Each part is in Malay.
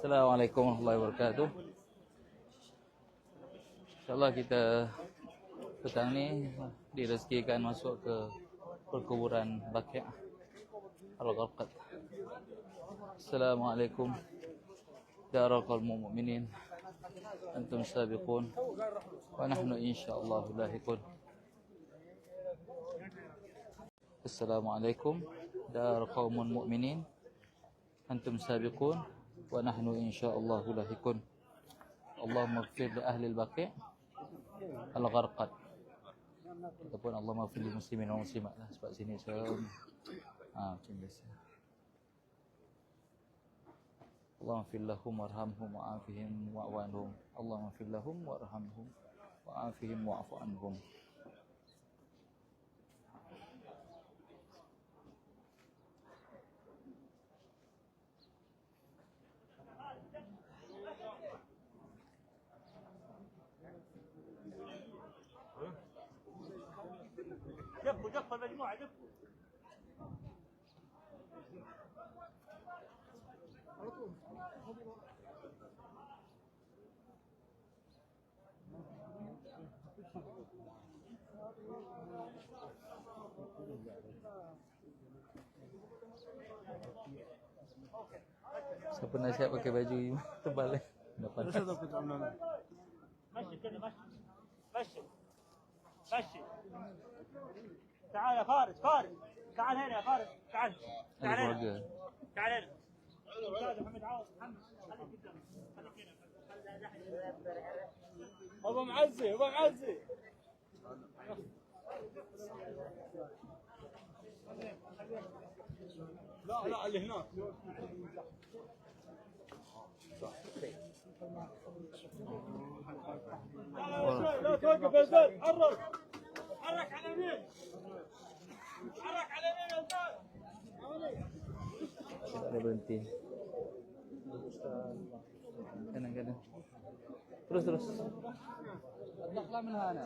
Assalamualaikum warahmatullahi wabarakatuh. InsyaAllah kita petang ni direzekikan masuk ke perkuburan Baqi' Al-Gharqad. Assalamualaikum Daraqal mu'minin. Antum sabiqun. Wa nahnu insyaallah lahiqun Assalamualaikum Daraqal mu'minin. Antum sabiqun wa nahnu insyaallah lahikun Allahumma fir li ahli al-baqi al-gharqat ataupun Allahumma fir li muslimin wa muslimat lah. Sebab sini saya ha ah, macam biasa. Allahumma fil lahum warhamhum wa'afihim wa'wanhum Allahumma fir lahum warhamhum wa'afihim wa'fu anhum. عنهم دفوا دفوا المجموعة دفوا Siapa nasihat pakai baju tebal eh? Dapat. مشي كده مشي مشي مشي تعال يا فارس فارس. تعال هنا يا فارس. تعال. تعال هنا. تعال هنا. أستاذ محمد عوض محمد. خليك قدام خليك هنا ابو معزي ابو معزي. لا لا اللي هناك. لا لا لا توقف يا زيد حرك. حرك على اليمين Ada berhenti. Kanan-kanan Terus terus. Menahana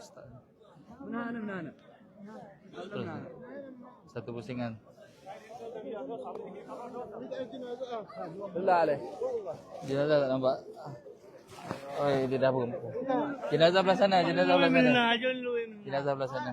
Menahana Menahana Satu pusingan. Allah leh Jenazah tak nampak? Oi, dia dah pun Jenazah sana Jenazah belah sana. Jenazah belah sana, jenazah belah sana.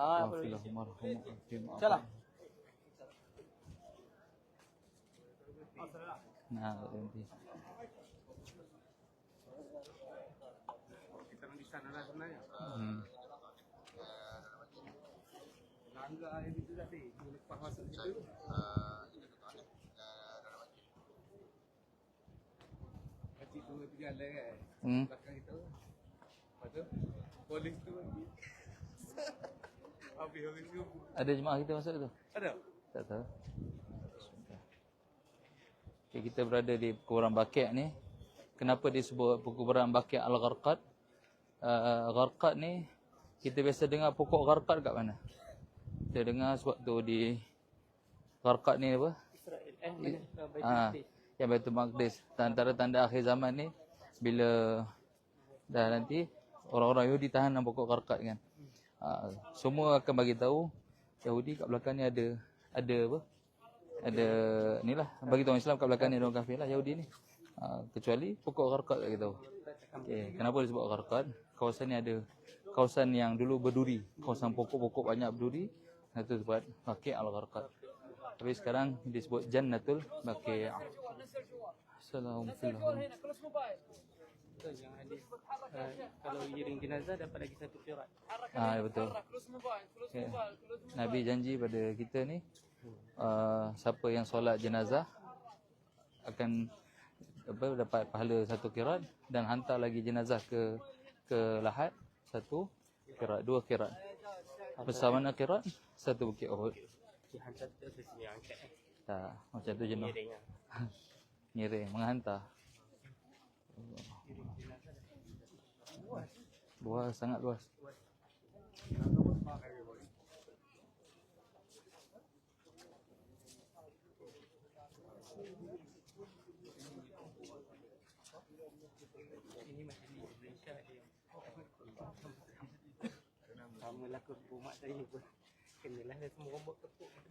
Ah, Salah. Nah, berhenti. Kita di sana lah sebenarnya. Hmm. Langga air itu tadi. Lepas masuk situ. Kecil tu tu jalan kan. Hmm. Belakang kita. Lepas tu polis tu lagi. Habis orang tu. Ada jemaah kita masuk tu? Ada. Tak tahu. Okay, kita berada di kuburan Baqi' ni. Kenapa disebut kuburan Baqi' Al-Gharqad? Uh, Gharqad ni kita biasa dengar pokok Gharqad kat mana? Kita dengar sewaktu di Gharqad ni apa? Ha, yang Baitul Maqdis. Antara tanda akhir zaman ni bila dah nanti orang-orang Yahudi tahan dalam pokok Gharqad kan. Ha, semua akan bagi tahu Yahudi kat belakang ni ada ada apa? Ada ni lah bagi tahu Islam kat belakang ni ada orang kafir lah Yahudi ni. Ha, kecuali pokok Gharqad kat kita tahu. Okay. Kenapa disebut Gharqad? Kawasan ni ada kawasan yang dulu berduri, kawasan pokok-pokok banyak berduri. Itu sebab Baqi' Al-Gharqad. Tapi sekarang disebut Jannatul Baqi'. Assalamualaikum. Yang hadis uh, kalau giring jenazah dapat lagi satu kirat. Ah ya betul. Okay. Nabi janji pada kita ni uh, siapa yang solat jenazah akan apa dapat pahala satu kirat dan hantar lagi jenazah ke ke lahat satu kirat dua kirat. Bersama mana kirat? Satu bukit Uhud. Dihantar ke sini angkat eh. Tak, macam tu jenuh. Lah. Ngiring, menghantar. Luas, sangat luas. Malaysia dia. Sama lah rumah saya pun. Kenalah dia semua. Buat tepuk kan.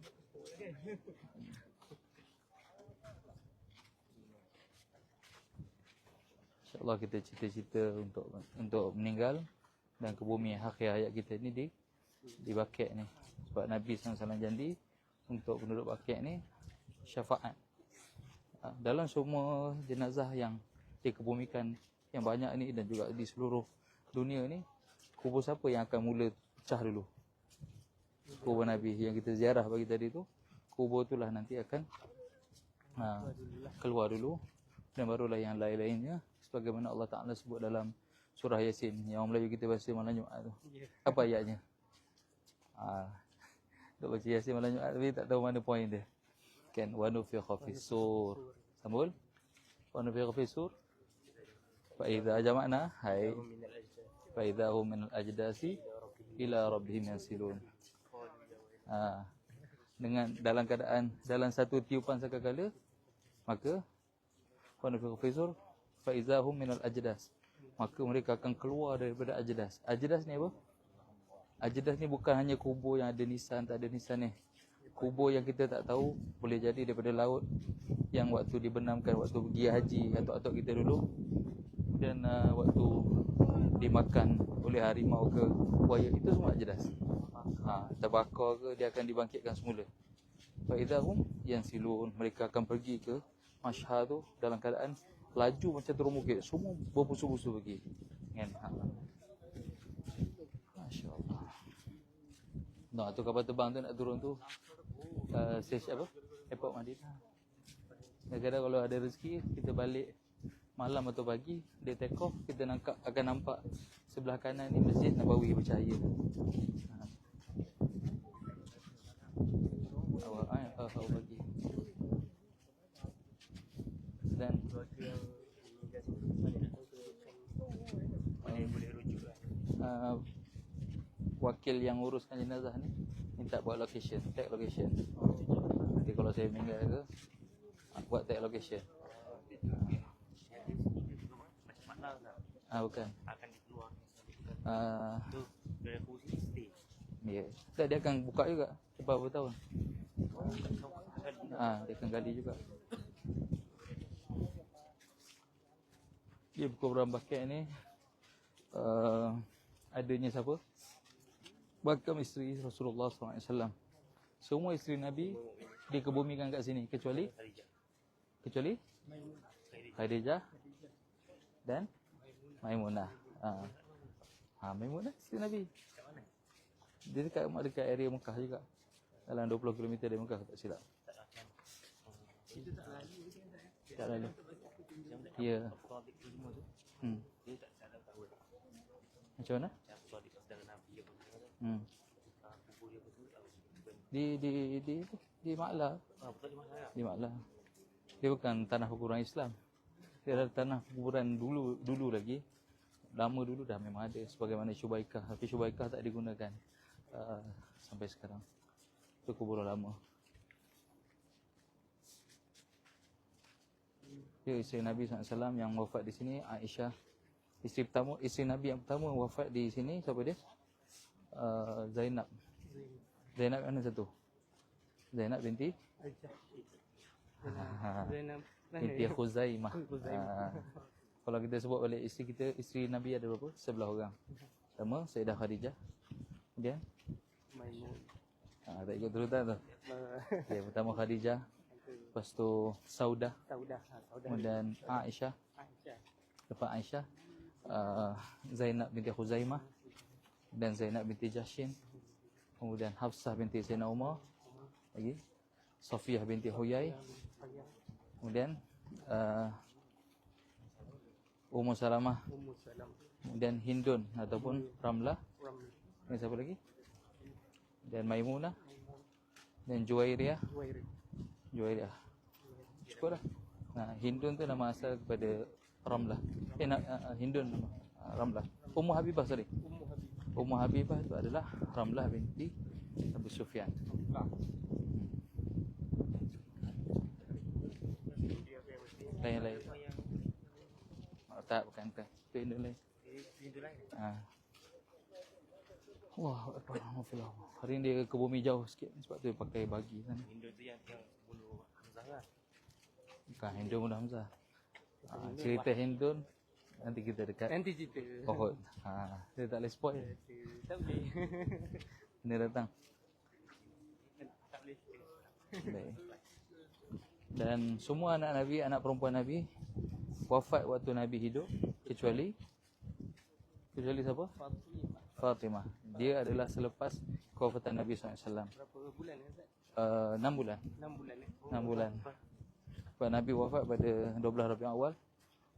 InsyaAllah kita cita-cita untuk untuk meninggal dan ke bumi akhir hayat kita ni di di Bakit ni. Sebab Nabi SAW janji untuk penduduk Bakit ni syafaat. Ha, Dalam semua jenazah yang dikebumikan yang banyak ni dan juga di seluruh dunia ni kubur siapa yang akan mula pecah dulu? Kubur Nabi yang kita ziarah bagi tadi tu kubur itulah nanti akan ha, keluar dulu dan barulah yang lain-lainnya sebagaimana Allah Taala sebut dalam surah Yasin yang orang Melayu kita baca malam Jumaat tu. Ya. Apa ayatnya? Ah. Duk baca Yasin malam Jumaat tapi tak tahu mana poin dia. Kan wa nufikha fis sur. Sambul. Wa nufikha fis sur. Fa idza jama'na hai fa idza hum min al-ajdasi ila rabbihim yansilun. Ah. Dengan dalam keadaan dalam satu tiupan sakakala maka wa nufikha fis sur fa idza hum min al-ajdas. Maka mereka akan keluar daripada ajdas. Ajdas ni apa? Ajdas ni bukan hanya kubur yang ada nisan tak ada nisan ni. Kubur yang kita tak tahu boleh jadi daripada laut yang waktu dibenamkan waktu pergi haji atuk-atuk kita dulu dan uh, waktu dimakan oleh harimau ke buaya itu semua ajdas. Ha, terbakar ke dia akan dibangkitkan semula. Fa idahum yang silun mereka akan pergi ke Mashhad tu dalam keadaan laju macam turun bukit semua berbusu-busu pergi kan ha. Masya-Allah. Nah, tu kapal terbang tu nak turun tu uh, stage apa? Airport Madinah. Kadang-kadang kalau ada rezeki kita balik malam atau pagi dia take off kita nampak akan nampak sebelah kanan ni Masjid Nabawi bercahaya. Ha. Awal ai awal pagi. Dan Mana boleh rujuk lah. Uh, wakil yang uruskan jenazah ni minta buat location, tag location. Nanti kalau saya meninggal ke buat tag location. Ah bukan. Akan dikeluar. Ah Tu dari aku sini stay. ya. Dia akan buka juga lepas berapa tahun. Ah dia akan gali juga. Dia buku Quran Bakit ni uh, adanya siapa? Bakam isteri Rasulullah SAW. Semua isteri Nabi dikebumikan kat sini kecuali kecuali Khadijah. Dan Maimunah. Ha. Ha Maimunah isteri Nabi. Dia dekat dekat area Mekah juga. Dalam 20 km dari Mekah tak silap. Tak lah kan. Tak lalu. Ya. Hmm. Tak tak. Macam mana? Macam aku adik saudara Nabi apa semua. Hmm. Di di di di Maklah. Ah, betul di mana lah. Di Maklah. Dia bukan tanah kuburan Islam. Dia adalah tanah kuburan dulu dulu lagi. Lama dulu dah memang ada sebagaimana Syubaikah. Tapi Syubaikah tak digunakan uh, sampai sekarang. Itu kuburan lama. Ya, isteri Nabi SAW yang wafat di sini Aisyah. Isteri pertama, isteri Nabi yang pertama wafat di sini siapa dia? Uh, Zainab. Zainab mana satu? Zainab binti Aisyah. Ha. Zainab. binti Khuzaimah. Khuzaimah. Ha. Kalau kita sebut balik isteri kita, isteri Nabi ada berapa? Sebelah orang. Pertama Sayyidah Khadijah. Kemudian Maimun. ha, tak ikut turutan tu. Ah, Okay, pertama Khadijah, lepas tu Saudah, Tahu dah. ah, Tahu dah. kemudian Aisyah, Aisyah. lepas Aisyah uh, Zainab binti Khuzaimah dan Zainab binti Jashin. Kemudian Hafsah binti Sayyidina Umar. Lagi Safiyah binti Huyai. Kemudian uh, Ummu Salamah. Kemudian Hindun ataupun Ramlah. Dan siapa lagi? Dan Maimunah Dan Juwairiyah Juwairi. Juwairiyah Cukup dah Nah, Hindun tu nama asal kepada Ramlah. Eh nak uh, Hindun nama. Uh, Ramlah. Ummu Habibah sorry. Ummu Habib. Ummu Habibah itu adalah Ramlah binti Abu Sufyan. Lain-lain. Oh, tak bukan bukan. Itu Hindun lain. Ha. Wah, apa Alhamdulillah. Hari ni dia ke bumi jauh sikit sebab tu dia pakai bagi sana. Hindu tu yang yang bulu Hamzah lah. Bukan Hindun muda Hamzah. Ha, cerita Hindun nanti kita dekat Nanti cerita. Uhud. Ha, dia tak boleh spoil. Tak boleh. Dia datang. tak boleh. Baik. Dan semua anak Nabi, anak perempuan Nabi wafat waktu Nabi hidup kecuali kecuali siapa? Fatimah. Dia adalah selepas kewafatan Nabi SAW. Berapa bulan kan Ustaz? Uh, 6 bulan. 6 bulan eh. 6 bulan. Sebab Nabi wafat pada 12 Rabiul Awal.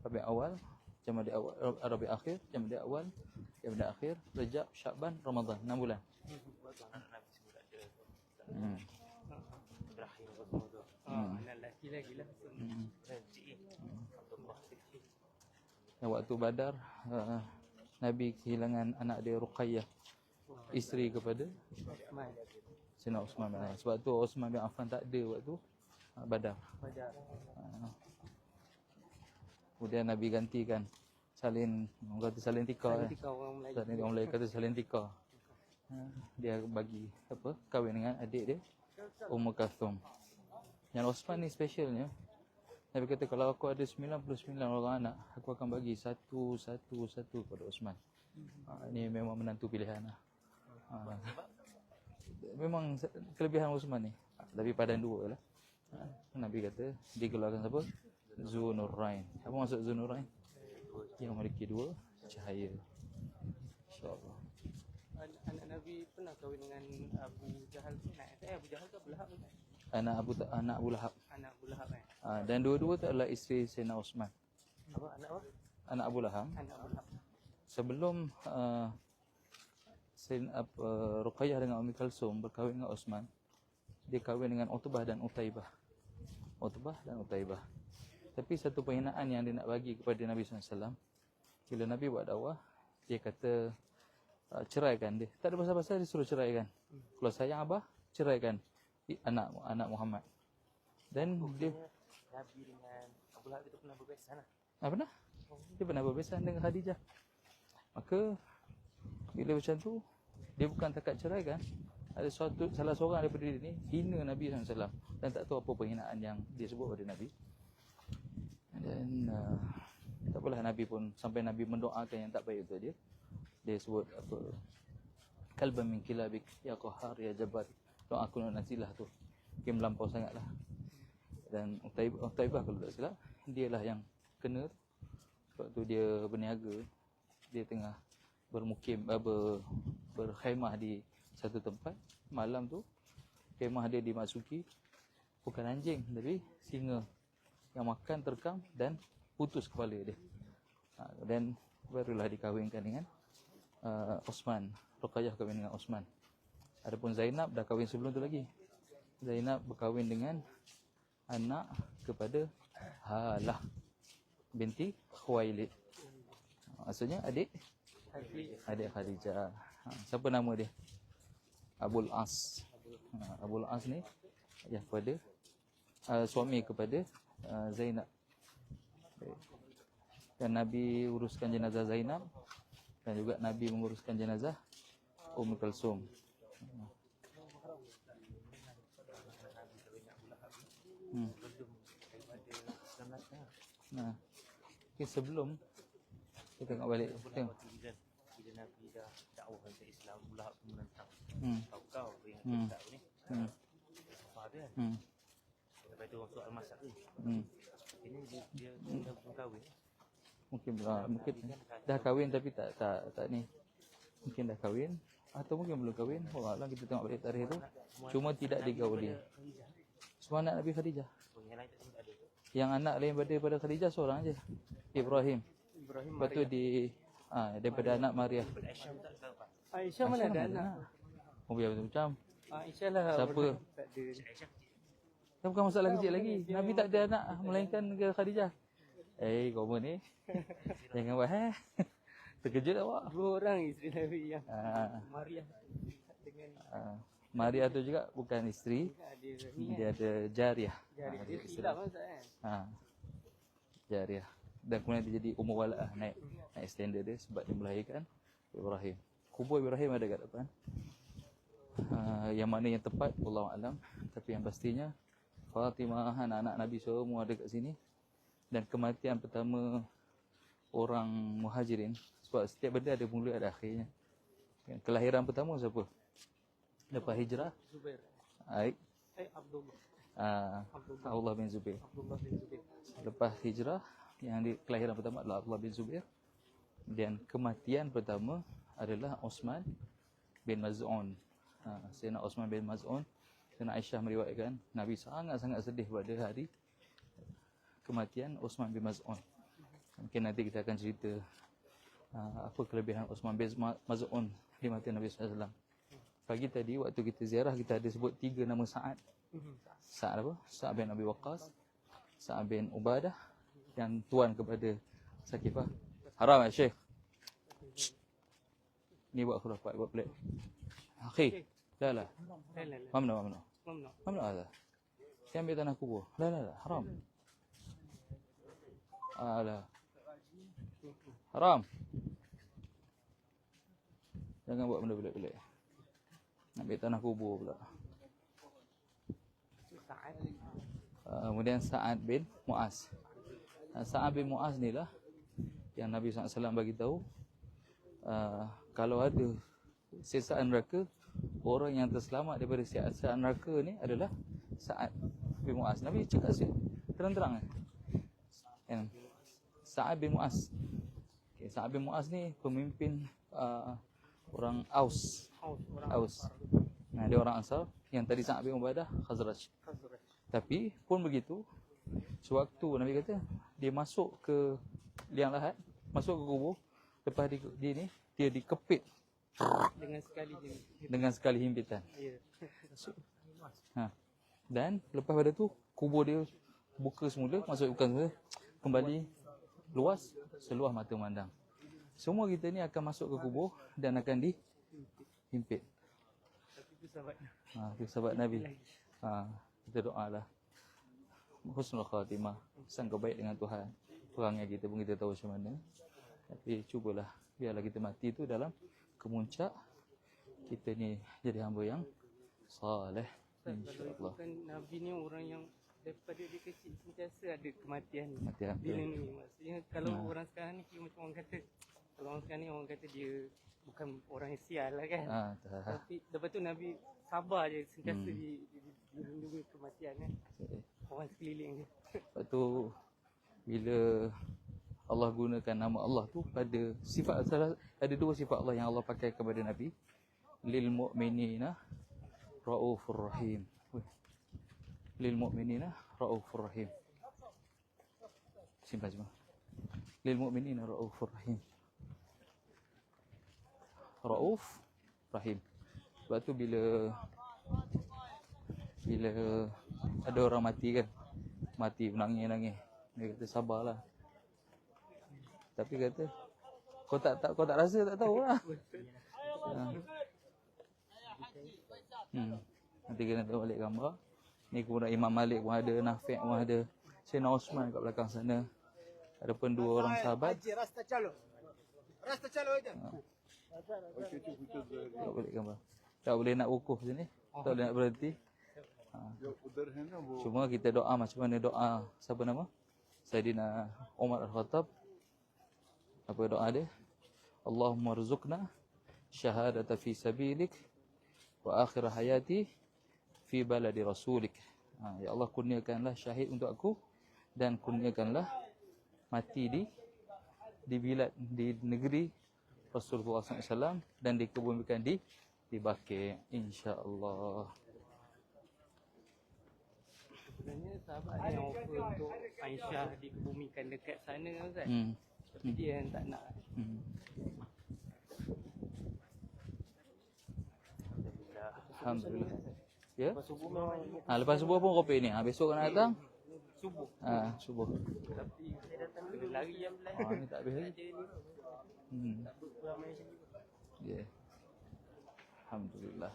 Rabiul Awal, Jamadil Awal, Rabiul Akhir, Jamadil Awal, Jamadil Akhir, Rejab, Syaban, Ramadan. 6 bulan. Hmm. Terakhir. Ah, anak lelaki lagi lah. Abdullah. Dan waktu Badar, uh, Nabi kehilangan anak dia Ruqayyah. Isteri kepada. Sina Osman bin Affan. Sebab tu Osman bin Affan tak ada waktu Badar. Fajar. Uh, kemudian Nabi gantikan salin orang kata salin tikar Nanti eh. kau orang Melayu. Salin orang Melayu kata salin tikar. Uh, dia bagi apa? Kahwin dengan adik dia Ummu Kalthum. Yang Osman ni specialnya Nabi kata kalau aku ada 99 orang anak, aku akan bagi satu satu satu kepada Osman. Ha, ini memang menantu pilihan lah. Ha. Memang kelebihan Osman ni. Ha, tapi padan dua lah. Ha, Nabi kata digelarkan siapa? Zunurain. Apa maksud Zunurain? Yang memiliki dua cahaya. InsyaAllah. An- Anak Nabi pernah kahwin dengan Abu Jahal. Nak eh Abu Jahal ke Abu Lahab? Ustaz? Anak Abu Ta- anak Abu Lahab. Anak Abu Lahab eh. Ha, dan dua-dua tu adalah isteri Sayyidina Osman. Apa anak apa? Anak Abu Lahab. Anak Abu Lahab. sebelum uh, Sayyid, apa, Ruqayyah dengan Umi Kalsum berkahwin dengan Osman dia kahwin dengan Utbah dan Utaibah Utbah dan Utaibah tapi satu penghinaan yang dia nak bagi kepada Nabi SAW bila Nabi buat dakwah dia kata uh, ceraikan dia tak ada pasal-pasal dia suruh ceraikan kalau sayang Abah ceraikan anak anak Muhammad dan dia Nabi dengan Abu Lahab itu pernah berbesan lah. Ah, pernah? Dia pernah berbesan dengan Khadijah. Maka bila macam tu dia bukan takat cerai kan? Ada suatu salah seorang daripada dia ni hina Nabi SAW dan tak tahu apa penghinaan yang dia sebut pada Nabi. Dan uh, tak apalah Nabi pun sampai Nabi mendoakan yang tak baik untuk dia. Dia sebut apa kalban min kilabik ya qahar ya jabbar. Doa aku nasilah tu. Mungkin melampau sangatlah. Dan Utaibah, Utaibah kalau tak silap dialah yang kena tu. Sebab tu dia berniaga Dia tengah bermukim uh, ber, Berkhemah di satu tempat Malam tu Khemah dia dimasuki Bukan anjing tapi singa Yang makan terkam dan putus kepala dia ha, Dan barulah dikahwinkan dengan uh, Osman Ruqayyah kahwin dengan Osman Adapun Zainab dah kahwin sebelum tu lagi Zainab berkahwin dengan Anak kepada Halah binti Khuwailid. Maksudnya adik adik Khadijah. Ha, siapa nama dia? Abul As. Ha, Abul As ni ayah kepada uh, suami kepada uh, Zainab. Dan Nabi uruskan jenazah Zainab dan juga Nabi menguruskan jenazah Ummu Kalsum. Hmm. Nah. Okay, sebelum kita tengok balik. Tengok. Bila, Nabi dah dakwah untuk Islam, pun menentang. Hmm. Kau kau yang Hmm. tak ni. Hmm. Faham dia? Hmm. Lepas tu orang soal masak ni. Hmm. Ini dia, dia, dia dah belum kahwin. Mungkin uh, mungkin dah kahwin tapi tak tak tak ni. Mungkin dah kahwin atau mungkin belum kahwin. Oh, Allah kita tengok balik tarikh tu. Cuma tidak digauli. Semua anak Nabi Khadijah. Oh, yang lain tak sempat ada. Yang anak lain daripada daripada Khadijah seorang aja. Ibrahim. Ibrahim Lepas tu di ah daripada anak Maria. Aisyah tak tahu pak. Aisyah mana ada anak? Oh biar macam Aisyah lah. Siapa? Tak ada. Aisyah Dah bukan masalah kecil lagi. Nabi tak ada anak melainkan ke Khadijah. Eh, kau ni. Jangan buat eh. Terkejut awak. Dua orang isteri Nabi yang Ah, Maria dengan ah. Maria tu juga bukan isteri. ni Dia ada jariah. jari Ah, dia silap kan Ustaz kan. Ha. Jariah. Dan kemudian dia jadi umur wala naik naik standard dia sebab dia melahirkan Ibrahim. Kubur Ibrahim ada kat depan. Uh, yang mana yang tepat Allah alam tapi yang pastinya Fatimah anak-anak Nabi semua ada kat sini. Dan kematian pertama orang muhajirin. Sebab setiap benda ada mula ada akhirnya. Kan, kelahiran pertama siapa? Lepas hijrah? Zubair. Aik Eh Abdullah. uh, Abdullah. Bin Zubair. Abdullah bin Zubair. Lepas hijrah yang di kelahiran pertama adalah Abdullah bin Zubair. Dan kematian pertama adalah Osman bin Maz'un. Ha, Sayyidina Osman bin Maz'un Sayyidina Aisyah meriwayatkan Nabi sangat-sangat sedih pada hari kematian Osman bin Maz'un. Mungkin nanti kita akan cerita uh, apa kelebihan Osman bin Ma- Maz'un di mati Nabi SAW. Pagi tadi waktu kita ziarah kita ada sebut tiga nama Sa'ad. Sa'ad apa? Sa'ad bin Abi Waqqas, Sa'ad bin Ubadah yang tuan kepada Sakifah. Haram ya Syekh? Ni buat khurafat, buat pelik. Akhi, لا لا La la la. ممنوع ممنوع Mamnu. ممنوع هذا Siapa tanah kubur? لا لا لا haram. Ah, لا. Haram. Jangan buat benda pelik-pelik. Ambil tanah kubur pula. Sa'ad. Uh, kemudian Sa'ad bin Mu'az. Uh, Sa'ad bin Mu'az ni lah yang Nabi SAW bagi tahu uh, kalau ada siksaan neraka orang yang terselamat daripada siksaan neraka ni adalah Sa'ad bin Mu'az. Nabi cakap sikit terang-terang kan. Kan? Sa'ad bin Mu'az. Okay, Sa'ad bin Mu'az ni pemimpin uh, orang Aus. Aus. Nah, dia orang Ansar yang tadi Sa'ad bin Ubadah Khazraj. Khazraj. Tapi pun begitu Sewaktu Nabi kata Dia masuk ke liang lahat Masuk ke kubur Lepas dia, dia ni Dia dikepit Dengan sekali je. Dengan sekali himpitan Ya. ha. Dan lepas pada tu Kubur dia Buka semula Masuk bukan semula Kembali Luas Seluas mata memandang Semua kita ni akan masuk ke kubur Dan akan dihimpit Tapi tu sahabat. Ha, itu sahabat Nabi. Ha, kita doa lah. Husnul khatimah. Sangka baik dengan Tuhan. Perangnya kita pun kita tahu macam mana. Tapi cubalah. Biarlah kita mati tu dalam kemuncak. Kita ni jadi hamba yang. Kalau InsyaAllah. Nabi ni orang yang daripada dia kecil sentiasa ada kematian. Mati Bila ni maksudnya kalau Ha. orang sekarang ni kira macam orang kata kalau orang sekarang ni orang kata dia bukan orang yang sial lah kan. Ha, tak. Tapi lepas tu Nabi sabar je sentiasa Hmm. di, di, di, dilindungi kematian kan. Orang sekeliling dia. Lepas tu bila Allah gunakan nama Allah tu pada sifat salah ada dua sifat Allah yang Allah pakai kepada Nabi. Lil mu'minina raufur rahim. Lil mu'minina raufur rahim. Simpan semua lil mu'minina raufur rahim. Rauf rahim. Sebab tu bila bila ada orang mati kan mati menangis-nangis. Dia kata sabarlah tapi kata kau tak tak kau tak rasa tak tahu lah. Ah. Hmm. Nanti kena tengok balik gambar. Ni kemudian Imam Malik pun ada, Nafiq pun ada. Sayyidina Osman kat belakang sana. Ada pun dua orang sahabat. Haji Rasta Calo. Rasta Calo itu. Ah. Tak boleh gambar. Tak boleh nak wukuf sini. Tak boleh nak berhenti. Ah. Cuma kita doa macam mana doa siapa nama? Sayyidina Umar Al-Khattab. Apa doa dia? Allahumma rzuqna syahadata fi sabilik wa akhir hayati fi baladi rasulik. Ha, ya Allah kurniakanlah syahid untuk aku dan kurniakanlah mati di di bilad di negeri Rasulullah SAW dan dikebumikan di di Baqi insya-Allah. Sebenarnya sahabat ada yang offer untuk Aisyah dikebumikan dekat sana kan Ustaz. Hmm. Tapi dia yang tak nak. Hmm. Alhamdulillah. Ya? Lepas subuh memang Ha, lepas subuh pun kopi ni. Ha, besok kena datang. subuh. Ah, subuh. Tapi kena lari jam belas. Ah, ni tak habis lagi. Hmm. Ya. Yeah. Alhamdulillah.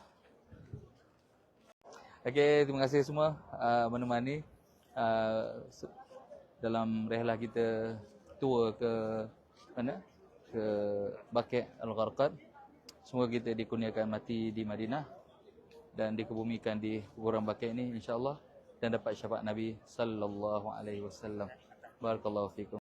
Okey, terima kasih semua uh, menemani uh, dalam rehlah kita tour ke mana? Ke Baqi' Al-Gharqad. Semoga kita dikurniakan mati di Madinah dan dikebumikan di kuburan Baqi' ini insya-Allah dan dapat syafaat Nabi sallallahu alaihi wasallam. Barakallahu fikum.